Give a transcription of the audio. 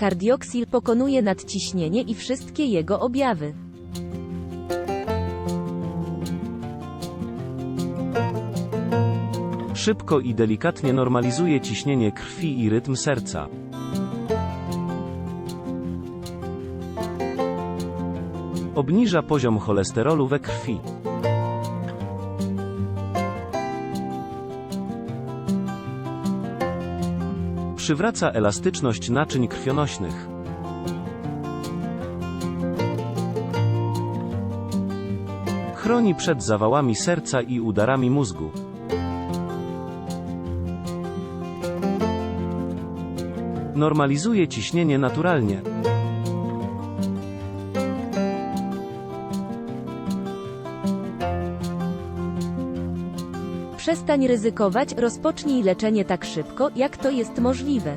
Kardioxil pokonuje nadciśnienie i wszystkie jego objawy. Szybko i delikatnie normalizuje ciśnienie krwi i rytm serca. Obniża poziom cholesterolu we krwi. Przywraca elastyczność naczyń krwionośnych. Chroni przed zawałami serca i udarami mózgu. Normalizuje ciśnienie naturalnie. Przestań ryzykować, rozpocznij leczenie tak szybko, jak to jest możliwe.